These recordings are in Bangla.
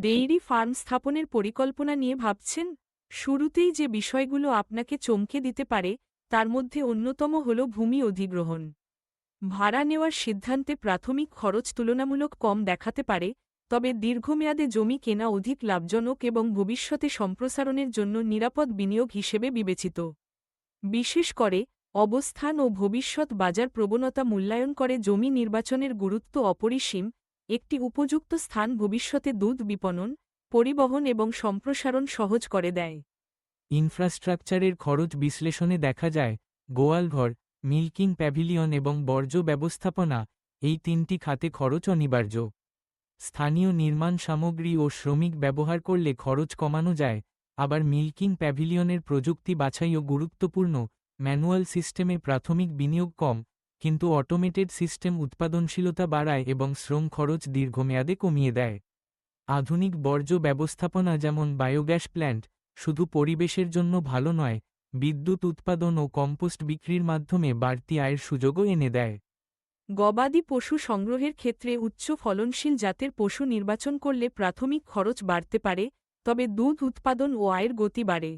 ডেইরি ফার্ম স্থাপনের পরিকল্পনা নিয়ে ভাবছেন? শুরুতেই যে বিষয়গুলো আপনাকে চমকে দিতে পারে, তার মধ্যে অন্যতম হল ভূমি অধিগ্রহণ। ভাড়া নেওয়ার সিদ্ধান্তে প্রাথমিক খরচ তুলনামূলক কম দেখাতে পারে, তবে দীর্ঘমেয়াদে জমি কেনা অধিক লাভজনক এবং ভবিষ্যতে সম্প্রসারণের জন্য নিরাপদ বিনিয়োগ হিসেবে বিবেচিত। বিশেষ করে, অবস্থান ও ভবিষ্যৎ বাজার প্রবণতা মূল্যায়ন করে জমি নির্বাচনের গুরুত্ব অপরিসীম একটি উপযুক্ত স্থান ভবিষ্যতে দুধ বিপণন, পরিবহন এবং সম্প্রসারণ সহজ করে দেয়। ইনফ্রাস্ট্রাকচারের খরচ বিশ্লেষণে দেখা যায়, গোয়ালঘর, মিল্কিং প্যাভিলিয়ন এবং বর্জ্য ব্যবস্থাপনা, এই তিনটি খাতে খরচ অনিবার্য। স্থানীয় নির্মাণ সামগ্রী ও শ্রমিক ব্যবহার করলে খরচ কমানো যায়, আবার মিল্কিং প্যাভিলিয়নের প্রযুক্তি বাছাইও গুরুত্বপূর্ণ, ম্যানুয়াল সিস্টেমে প্রাথমিক বিনিয়োগ কম কিন্তু অটোমেটেড সিস্টেম উৎপাদনশীলতা বাড়ায় এবং শ্রম খরচ দীর্ঘমেয়াদে কমিয়ে দেয়। আধুনিক বর্জ্য ব্যবস্থাপনা যেমন বায়োগ্যাস প্ল্যান্ট শুধু পরিবেশের জন্য ভালো নয়, বিদ্যুৎ উৎপাদন ও কম্পোস্ট বিক্রির মাধ্যমে বাড়তি আয়ের সুযোগও এনে দেয়। গবাদি পশু সংগ্রহের ক্ষেত্রে উচ্চ ফলনশীল জাতের পশু নির্বাচন করলে প্রাথমিক খরচ বাড়তে পারে, তবে দুধ উৎপাদন ও আয়ের গতি বাড়ে।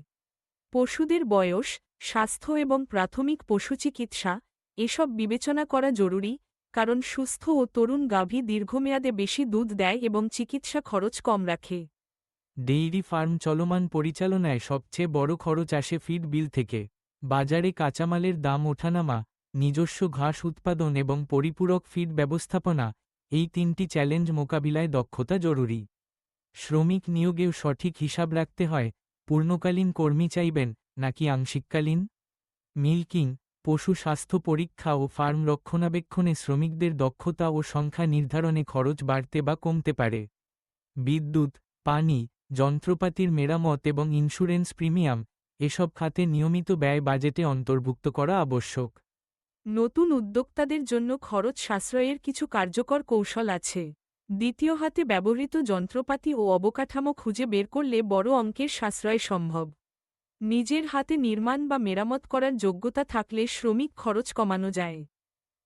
পশুদের বয়স, স্বাস্থ্য এবং প্রাথমিক পশু চিকিৎসা এসব বিবেচনা করা জরুরি, কারণ সুস্থ ও তরুণ গাভী দীর্ঘমেয়াদে বেশি দুধ দেয় এবং চিকিৎসা খরচ কম রাখে। ডেইরি ফার্ম চলমান পরিচালনায় সবচেয়ে বড় খরচ আসে ফিড বিল থেকে। বাজারে কাঁচামালের দাম ওঠানামা, নিজস্ব ঘাস উৎপাদন এবং পরিপূরক ফিড ব্যবস্থাপনা, এই তিনটি চ্যালেঞ্জ মোকাবিলায় দক্ষতা জরুরি। শ্রমিক নিয়োগেও সঠিক হিসাব রাখতে হয়, পূর্ণকালীন কর্মী চাইবেন নাকি আংশিককালীন? মিল্কিং পশু স্বাস্থ্য পরীক্ষা ও ফার্ম রক্ষণাবেক্ষণে শ্রমিকদের দক্ষতা ও সংখ্যা নির্ধারণে খরচ বাড়তে বা কমতে পারে। বিদ্যুৎ, পানি, যন্ত্রপাতির মেরামত এবং ইন্স্যুরেন্স প্রিমিয়াম এসব খাতে নিয়মিত ব্যয় বাজেটে অন্তর্ভুক্ত করা আবশ্যক। নতুন উদ্যোক্তাদের জন্য খরচ সাশ্রয়ের কিছু কার্যকর কৌশল আছে। দ্বিতীয় হাতে ব্যবহৃত যন্ত্রপাতি ও অবকাঠামো খুঁজে বের করলে বড় অঙ্কের সাশ্রয় সম্ভব। নিজের হাতে নির্মাণ বা মেরামত করার যোগ্যতা থাকলে শ্রমিক খরচ কমানো যায়।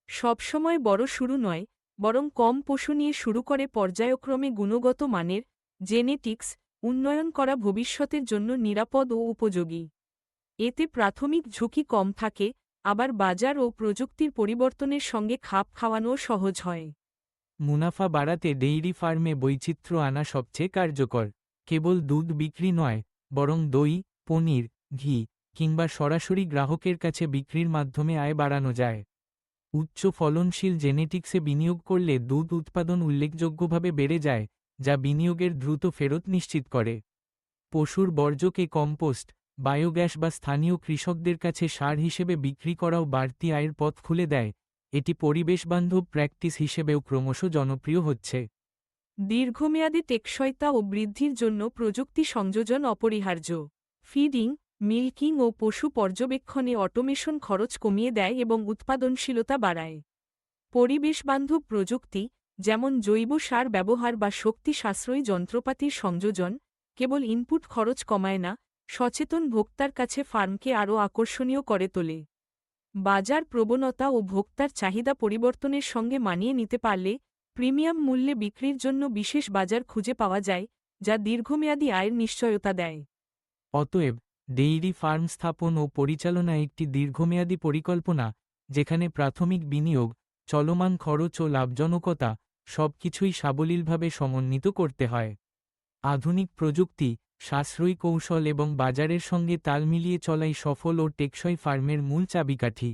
সবসময় বড় শুরু নয়, বরং কম পশু নিয়ে শুরু করে পর্যায়ক্রমে গুণগত মানের, জেনেটিক্স, উন্নয়ন করা ভবিষ্যতের জন্য নিরাপদ ও উপযোগী। এতে প্রাথমিক ঝুঁকি কম থাকে, আবার বাজার ও প্রযুক্তির পরিবর্তনের সঙ্গে খাপ খাওয়ানোও সহজ হয়। মুনাফা বাড়াতে ডেইরি ফার্মে বৈচিত্র্য আনা সবচেয়ে কার্যকর। কেবল দুধ বিক্রি নয়, বরং দই পনির, ঘি কিংবা সরাসরি গ্রাহকের কাছে বিক্রির মাধ্যমে আয় বাড়ানো যায়। উচ্চ ফলনশীল জেনেটিক্সে বিনিয়োগ করলে দুধ উৎপাদন উল্লেখযোগ্যভাবে বেড়ে যায়, যা বিনিয়োগের দ্রুত ফেরত নিশ্চিত করে। পশুর বর্জ্যকে কম্পোস্ট, বায়োগ্যাস বা স্থানীয় কৃষকদের কাছে সার হিসেবে বিক্রি করাও বাড়তি আয়ের পথ খুলে দেয়। এটি পরিবেশবান্ধব প্র্যাকটিস হিসেবেও ক্রমশ জনপ্রিয় হচ্ছে। দীর্ঘমেয়াদী টেকসইতা ও বৃদ্ধির জন্য প্রযুক্তি সংযোজন অপরিহার্য। ফিডিং, মিল্কিং ও পশু পর্যবেক্ষণে অটোমেশন খরচ কমিয়ে দেয় এবং উৎপাদনশীলতা বাড়ায়। পরিবেশবান্ধব প্রযুক্তি, যেমন জৈব সার ব্যবহার বা শক্তি সাশ্রয়ী যন্ত্রপাতির সংযোজন, কেবল ইনপুট খরচ কমায় না, সচেতন ভোক্তার কাছে ফার্মকে আরও আকর্ষণীয় করে তোলে। বাজার প্রবণতা ও ভোক্তার চাহিদা পরিবর্তনের সঙ্গে মানিয়ে নিতে পারলে, প্রিমিয়াম মূল্যে বিক্রির জন্য বিশেষ বাজার খুঁজে পাওয়া যায়, যা দীর্ঘমেয়াদী আয়ের নিশ্চয়তা দেয়। অতএব ডেইরি ফার্ম স্থাপন ও পরিচালনা একটি দীর্ঘমেয়াদী পরিকল্পনা, যেখানে প্রাথমিক বিনিয়োগ, চলমান খরচ ও লাভজনকতা সবকিছুই সাবলীলভাবে সমন্বিত করতে হয়। আধুনিক প্রযুক্তি, সাশ্রয়ী কৌশল এবং বাজারের সঙ্গে তাল মিলিয়ে চলাই সফল ও টেকসই ফার্মের মূল চাবিকাঠি।